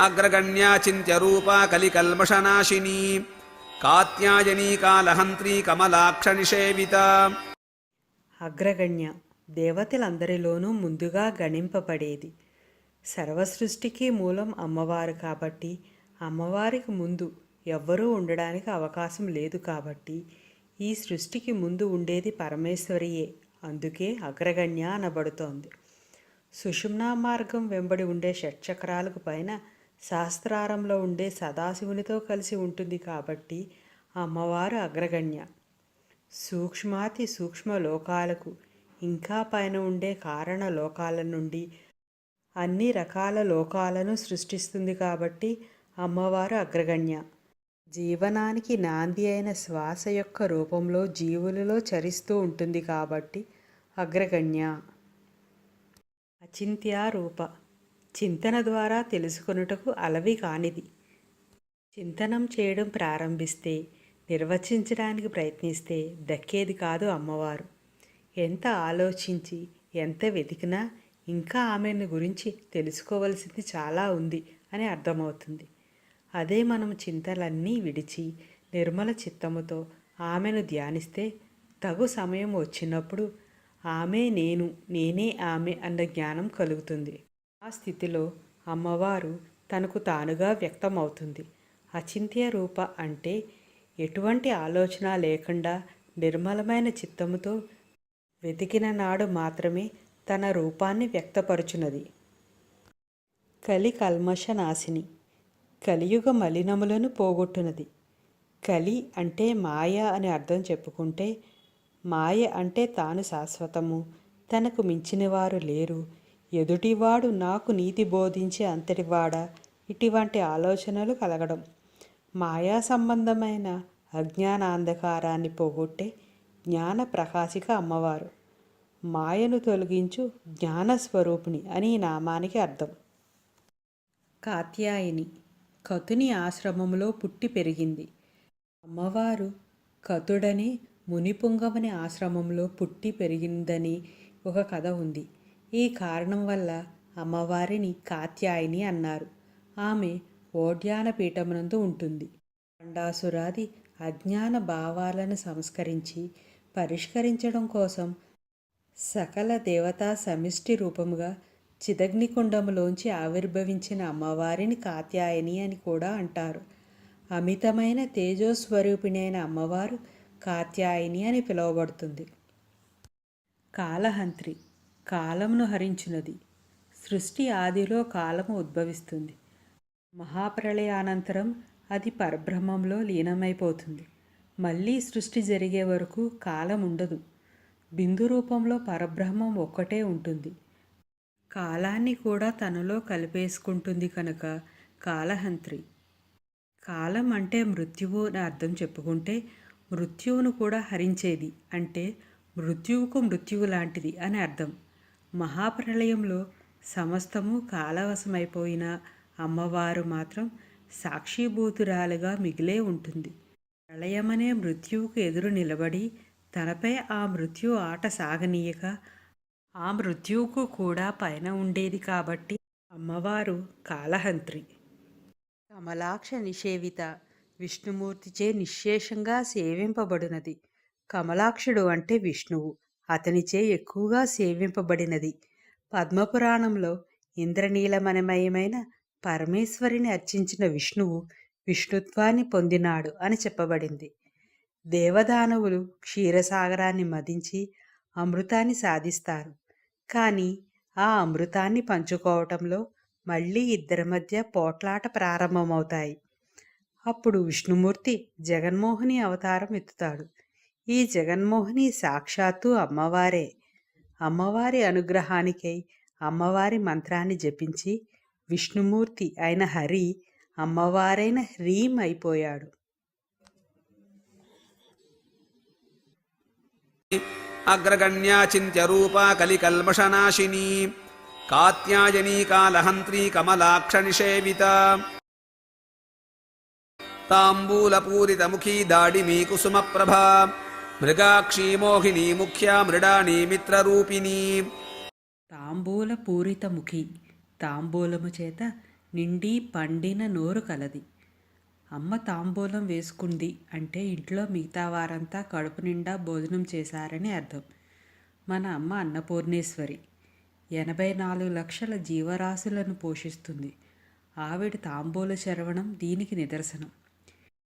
అగ్రగణ్యా చింత్యరూపా కలికల్మషనాశిని. కాత్యాయనీ కాలహంత్రీ కమలాక్ష నిషేవిత అగ్రగణ్య దేవతలందరిలోనూ ముందుగా గణింపబడేది. సర్వసృష్టికి మూలం అమ్మవారు కాబట్టి అమ్మవారికి ముందు ఎవ్వరూ ఉండడానికి అవకాశం లేదు కాబట్టి ఈ సృష్టికి ముందు ఉండేది పరమేశ్వరియే అందుకే అగ్రగణ్య అనబడుతోంది. సుషుమ్నా మార్గం వెంబడి ఉండే షట్చక్రాలకు పైన శాస్త్రారంలో ఉండే సదాశివునితో కలిసి ఉంటుంది కాబట్టి అమ్మవారు అగ్రగణ్య. సూక్ష్మాతి సూక్ష్మ లోకాలకు ఇంకా పైన ఉండే కారణ లోకాల నుండి అన్ని రకాల లోకాలను సృష్టిస్తుంది కాబట్టి అమ్మవారు అగ్రగణ్య. జీవనానికి నాంది అయిన శ్వాస యొక్క రూపంలో జీవులలో చరిస్తూ ఉంటుంది కాబట్టి అగ్రగణ్య. అచింత్య రూప. చింతన ద్వారా తెలుసుకొనుటకు అలవి కానిది. చింతనం చేయడం ప్రారంభిస్తే నిర్వచించడానికి ప్రయత్నిస్తే దక్కేది కాదు అమ్మవారు. ఎంత ఆలోచించి ఎంత వెతికినా ఇంకా ఆమెను గురించి తెలుసుకోవలసింది చాలా ఉంది అని అర్థమవుతుంది. అదే మనం చింతలన్నీ విడిచి నిర్మల చిత్తముతో ఆమెను ధ్యానిస్తే తగు సమయం వచ్చినప్పుడు ఆమె నేను నేనే ఆమె అన్న జ్ఞానం కలుగుతుంది. ఆ స్థితిలో అమ్మవారు తనకు తానుగా వ్యక్తమవుతుంది. అచింత్య రూప అంటే ఎటువంటి ఆలోచన లేకుండా నిర్మలమైన చిత్తముతో వెతికిన నాడు మాత్రమే తన రూపాన్ని వ్యక్తపరుచున్నది. కలి కల్మష నాశిని కలియుగ మలినములను పోగొట్టునది కలి అంటే మాయ అని అర్థం చెప్పుకుంటే మాయ అంటే తాను శాశ్వతము తనకు మించినవారు లేరు ఎదుటివాడు నాకు నీతి బోధించే అంతటివాడా ఇటువంటి ఆలోచనలు కలగడం. మాయా సంబంధమైన అజ్ఞానాంధకారాన్ని పోగొట్టే జ్ఞాన ప్రకాశిక అమ్మవారు. మాయను తొలగించు జ్ఞానస్వరూపిణి అని ఈ నామానికి అర్థం. కాత్యాయిని కతుని ఆశ్రమంలో పుట్టి పెరిగింది. అమ్మవారు కతుడని మునిపుంగమని ఆశ్రమంలో పుట్టి పెరిగిందని ఒక కథ ఉంది. ఈ కారణం వల్ల అమ్మవారిని కాత్యాయిని అన్నారు. ఆమె ఓడ్యాన పీఠమునందు ఉంటుంది. పండాసురాది అజ్ఞాన భావాలను సంస్కరించి పరిష్కరించడం కోసం సకల దేవతా సమిష్టి రూపముగా చిదగ్నికుండములోంచి ఆవిర్భవించిన అమ్మవారిని కాత్యాయని అని కూడా అంటారు. అమితమైన తేజోస్వరూపిణైన అమ్మవారు కాత్యాయని అని పిలువబడుతుంది. కాలహంత్రి కాలమును హరించినది. సృష్టి ఆదిలో కాలము ఉద్భవిస్తుంది. మహాప్రళయానంతరం అది పరబ్రహ్మంలో లీనమైపోతుంది. మళ్ళీ సృష్టి జరిగే వరకు కాలం ఉండదు. బిందు రూపంలో పరబ్రహ్మం ఒక్కటే ఉంటుంది. కాలాన్ని కూడా తనలో కలిపేసుకుంటుంది కనుక కాలహంత్రి. కాలం అంటే మృత్యువు అని అర్థం చెప్పుకుంటే మృత్యువును కూడా హరించేది అంటే మృత్యువుకు మృత్యువు లాంటిది అని అర్థం. మహాప్రళయంలో సమస్తము కాలవశమైపోయిన అమ్మవారు మాత్రం సాక్షిభూతురాలుగా మిగిలే ఉంటుంది. ప్రళయమనే మృత్యువుకు ఎదురు నిలబడి తనపై ఆ మృత్యు ఆట సాగనీయక ఆ మృత్యువుకు కూడా పైన ఉండేది కాబట్టి అమ్మవారు కాలహంత్రి కమలాక్ష నిషేవిత విష్ణుమూర్తిచే నిశ్శేషంగా సేవింపబడినది. కమలాక్షుడు అంటే విష్ణువు. అతనిచే ఎక్కువగా సేవింపబడినది. పద్మపురాణంలో ఇంద్రనీలమణమయమైన పరమేశ్వరిని అర్చించిన విష్ణువు విష్ణుత్వాన్ని పొందినాడు అని చెప్పబడింది. దేవదానవులు క్షీరసాగరాన్ని మదించి అమృతాన్ని సాధిస్తారు. కానీ ఆ అమృతాన్ని పంచుకోవటంలో మళ్ళీ ఇద్దరి మధ్య పోట్లాట ప్రారంభమవుతాయి. అప్పుడు విష్ణుమూర్తి జగన్మోహిని అవతారం ఎత్తుతాడు. ఈ జగన్మోహిని సాక్షాత్తు అమ్మవారే. అమ్మవారి అనుగ్రహానికై అమ్మవారి మంత్రాన్ని జపించి విష్ణుమూర్తి అయిన హరి అమ్మవారైన హ్రీం అయిపోయాడు. అగ్రగణ్యాచింత్య రూపా కలికల్మషనాశిని. కాత్యాయనీ కాలహంత్రీ కమలాక్ష నిషేవిత తాంబూలపూరితముఖీ దాడిమీ కుసుమప్రభా. మృగాక్షీమోహిని ముఖ్య ముఖ్యా మృడానీ మిత్రరూపిణీ. తాంబూల పూరిత ముఖి తాంబూలము చేత నిండి పండిన నోరు కలది. అమ్మ తాంబూలం వేసుకుంది అంటే ఇంట్లో మిగతా వారంతా కడుపు నిండా భోజనం చేశారని అర్థం. మన అమ్మ అన్నపూర్ణేశ్వరి. ఎనభై నాలుగు లక్షల జీవరాశులను పోషిస్తుంది. ఆవిడ తాంబూల చరవణం దీనికి నిదర్శనం.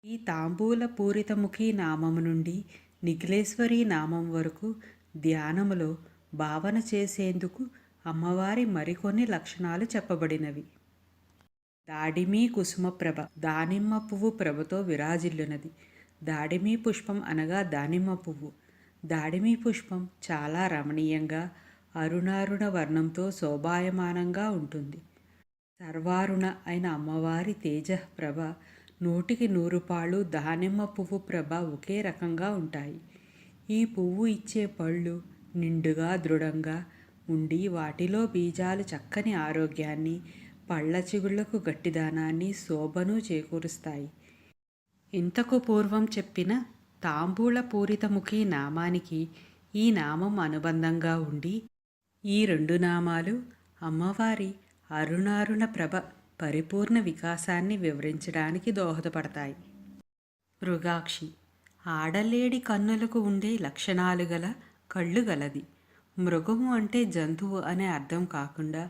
ఈ తాంబూల పూరితముఖి నామము నుండి నిఖిలేశ్వరి నామం వరకు ధ్యానములో భావన చేసేందుకు అమ్మవారి మరికొన్ని లక్షణాలు చెప్పబడినవి. దాడిమీ కుసుమ ప్రభ దానిమ్మ పువ్వు ప్రభతో విరాజిల్లునది. దాడిమీ పుష్పం అనగా దానిమ్మ పువ్వు. దాడిమీ పుష్పం చాలా రమణీయంగా అరుణారుణ వర్ణంతో శోభాయమానంగా ఉంటుంది. సర్వారుణ అయిన అమ్మవారి తేజ ప్రభ నూటికి నూరు పాలు దానిమ్మ పువ్వు ప్రభ ఒకే రకంగా ఉంటాయి. ఈ పువ్వు ఇచ్చే పళ్ళు నిండుగా దృఢంగా ఉండి వాటిలో బీజాలు చక్కని ఆరోగ్యాన్ని పళ్ళ చిగుళ్ళకు గట్టిదానాన్ని శోభను చేకూరుస్తాయి. ఇంతకు పూర్వం చెప్పిన తాంబూల పూరితముఖి నామానికి ఈ నామం అనుబంధంగా ఉండి ఈ రెండు నామాలు అమ్మవారి అరుణారుణ ప్రభ పరిపూర్ణ వికాసాన్ని వివరించడానికి దోహదపడతాయి. మృగాక్షి ఆడలేడి కన్నులకు ఉండే లక్షణాలు గల కళ్ళు గలది. మృగము అంటే జంతువు అనే అర్థం కాకుండా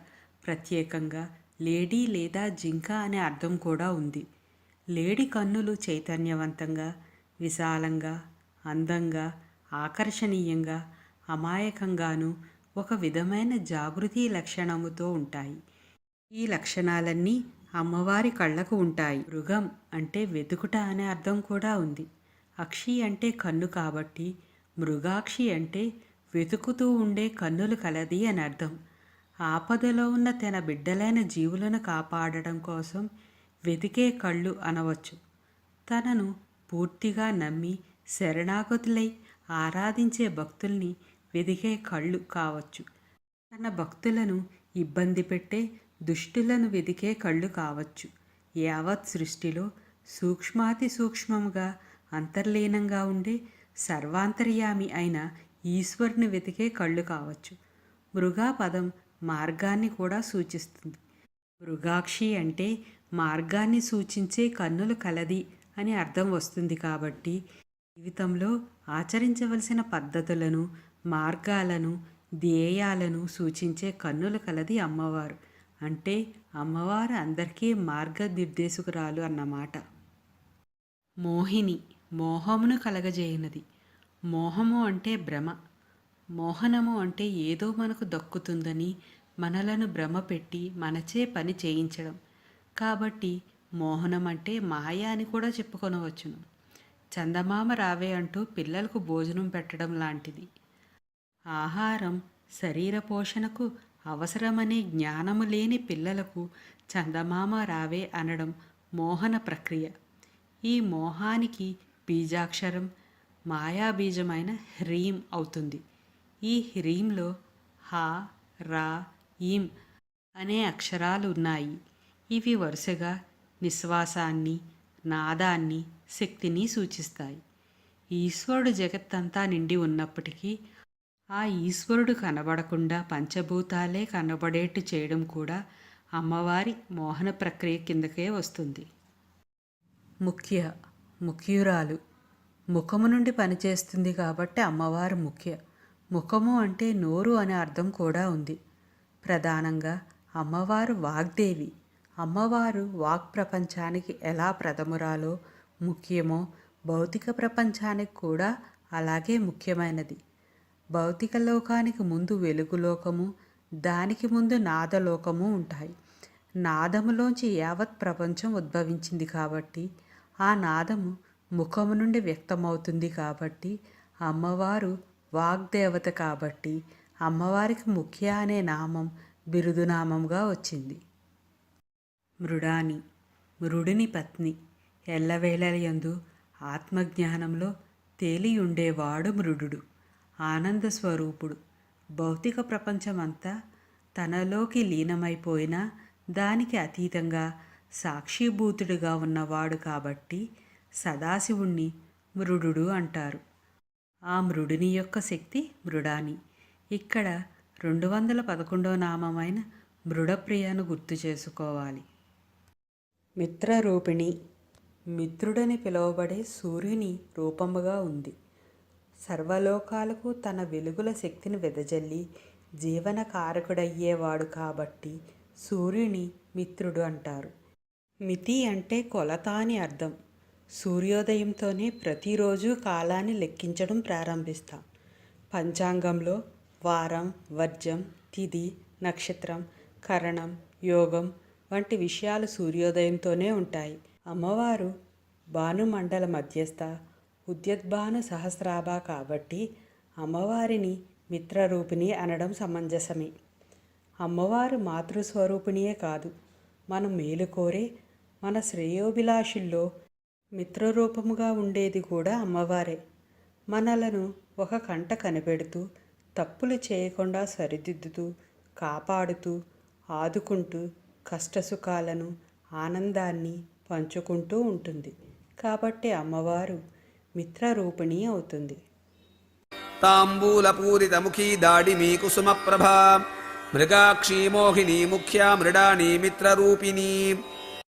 ప్రత్యేకంగా లేడీ లేదా జింక అనే అర్థం కూడా ఉంది. లేడి కన్నులు చైతన్యవంతంగా విశాలంగా అందంగా ఆకర్షణీయంగా అమాయకంగాను ఒక విధమైన జాగృతి లక్షణముతో ఉంటాయి. ఈ లక్షణాలన్నీ అమ్మవారి కళ్ళకు ఉంటాయి. మృగం అంటే వెతుకుట అనే అర్థం కూడా ఉంది. అక్షి అంటే కన్ను కాబట్టి మృగాక్షి అంటే వెతుకుతూ ఉండే కన్నులు కలది అని అర్థం. ఆపదలో ఉన్న తన బిడ్డలైన జీవులను కాపాడడం కోసం వెతికే కళ్ళు అనవచ్చు. తనను పూర్తిగా నమ్మి శరణాగతులై ఆరాధించే భక్తుల్ని వెదికే కళ్ళు కావచ్చు. తన భక్తులను ఇబ్బంది పెట్టే దుష్టులను వెదికే కళ్ళు కావచ్చు. యావత్ సృష్టిలో సూక్ష్మాతి సూక్ష్మముగా అంతర్లీనంగా ఉండే సర్వాంతర్యామి అయిన ఈశ్వరుని వెతికే కళ్ళు కావచ్చు. మృగా పదం మార్గాన్ని కూడా సూచిస్తుంది. మృగాక్షి అంటే మార్గాన్ని సూచించే కన్నులు కలది అని అర్థం వస్తుంది కాబట్టి జీవితంలో ఆచరించవలసిన పద్ధతులను మార్గాలను ధ్యేయాలను సూచించే కన్నులు కలది అమ్మవారు. అంటే అమ్మవారు అందరికీ మార్గనిర్దేశకురాలు అన్నమాట. మోహిని మోహమును కలగజేయనది. మోహము అంటే భ్రమ. మోహనము అంటే ఏదో మనకు దక్కుతుందని మనలను భ్రమ పెట్టి మనచే పని చేయించడం. కాబట్టి మోహనం అంటే మాయ అని కూడా చెప్పుకొనవచ్చును. చందమామ రావే అంటూ పిల్లలకు భోజనం పెట్టడం లాంటిది. ఆహారం శరీర పోషణకు అవసరమనే జ్ఞానము లేని పిల్లలకు చందమామ రావే అనడం మోహన ప్రక్రియ. ఈ మోహానికి బీజాక్షరం మాయాబీజమైన హ్రీం అవుతుంది. ఈ హ్రీంలో హా రా ఈం అనే అక్షరాలు ఉన్నాయి ఇవి వరుసగా నిశ్వాసాన్ని నాదాన్ని శక్తిని సూచిస్తాయి. ఈశ్వరుడు జగత్తంతా నిండి ఉన్నప్పటికీ ఆ ఈశ్వరుడు కనబడకుండా పంచభూతాలే కనబడేట్టు చేయడం కూడా అమ్మవారి మోహన ప్రక్రియ కిందకే వస్తుంది. ముఖ్య ముఖ్యురాలు. ముఖము నుండి పనిచేస్తుంది కాబట్టి అమ్మవారు ముఖ్య. ముఖము అంటే నోరు అనే అర్థం కూడా ఉంది. ప్రధానంగా అమ్మవారు వాగ్దేవి. అమ్మవారు వాక్ ప్రపంచానికి ఎలా ప్రథమురాలో ముఖ్యమో భౌతిక ప్రపంచానికి కూడా అలాగే ముఖ్యమైనది. భౌతిక లోకానికి ముందు వెలుగులోకము దానికి ముందు నాదలోకము ఉంటాయి. నాదములోంచి యావత్ ప్రపంచం ఉద్భవించింది కాబట్టి ఆ నాదము ముఖము నుండి వ్యక్తమవుతుంది కాబట్టి అమ్మవారు వాగ్దేవత కాబట్టి అమ్మవారికి ముఖ్య అనే నామం బిరుదునామంగా వచ్చింది. మృడాని మృడిని పత్ని ఎల్లవేళలయందు ఆత్మజ్ఞానంలో తేలియుండేవాడు మృడు ఆనంద స్వరూపుడు. భౌతిక ప్రపంచమంతా తనలోకి లీనమైపోయినా దానికి అతీతంగా సాక్షిభూతుడిగా ఉన్నవాడు కాబట్టి సదాశివుణ్ణి మృడు అంటారు. ఆ మృడుని యొక్క శక్తి మృడాని. ఇక్కడ రెండు వందల పదకొండో నామమైన మృడప్రియను గుర్తు చేసుకోవాలి. మిత్రరూపిణి. మిత్రుడని పిలువబడే సూర్యుని రూపముగా ఉంది. సర్వలోకాలకు తన వెలుగుల శక్తిని వెదజల్లి జీవన కారకుడయ్యేవాడు కాబట్టి సూర్యుని మిత్రుడు అంటారు. మితి అంటే కొలత అని అర్థం. సూర్యోదయంతోనే ప్రతిరోజు కాలాన్ని లెక్కించడం ప్రారంభిస్తాం. పంచాంగంలో వారం వర్జం తిథి నక్షత్రం కరణం యోగం వంటి విషయాలు సూర్యోదయంతోనే ఉంటాయి. అమ్మవారు భానుమండల మధ్యస్థ ఉద్యద్భాను సహస్రాభ కాబట్టి అమ్మవారిని మిత్రరూపిణి అనడం సమంజసమే. అమ్మవారు మాతృస్వరూపిణియే కాదు. మనం మేలు కోరే మన శ్రేయోభిలాషుల్లో మిత్రరూపముగా ఉండేది కూడా అమ్మవారే. మనలను ఒక కంట కనిపెడుతూ తప్పులు చేయకుండా సరిదిద్దుతూ కాపాడుతూ ఆదుకుంటూ కష్టసుఖాలను ఆనందాన్ని పంచుకుంటూ ఉంటుంది. కాబట్టి అమ్మవారు మిత్రరూపిణి అవుతుంది. తాంబూలపూరితముఖీ దాడిమీ కుసుమప్రభా. మృగాక్షీ మోహిని ముఖ్యా మృడానీ మిత్రరూపిణీ.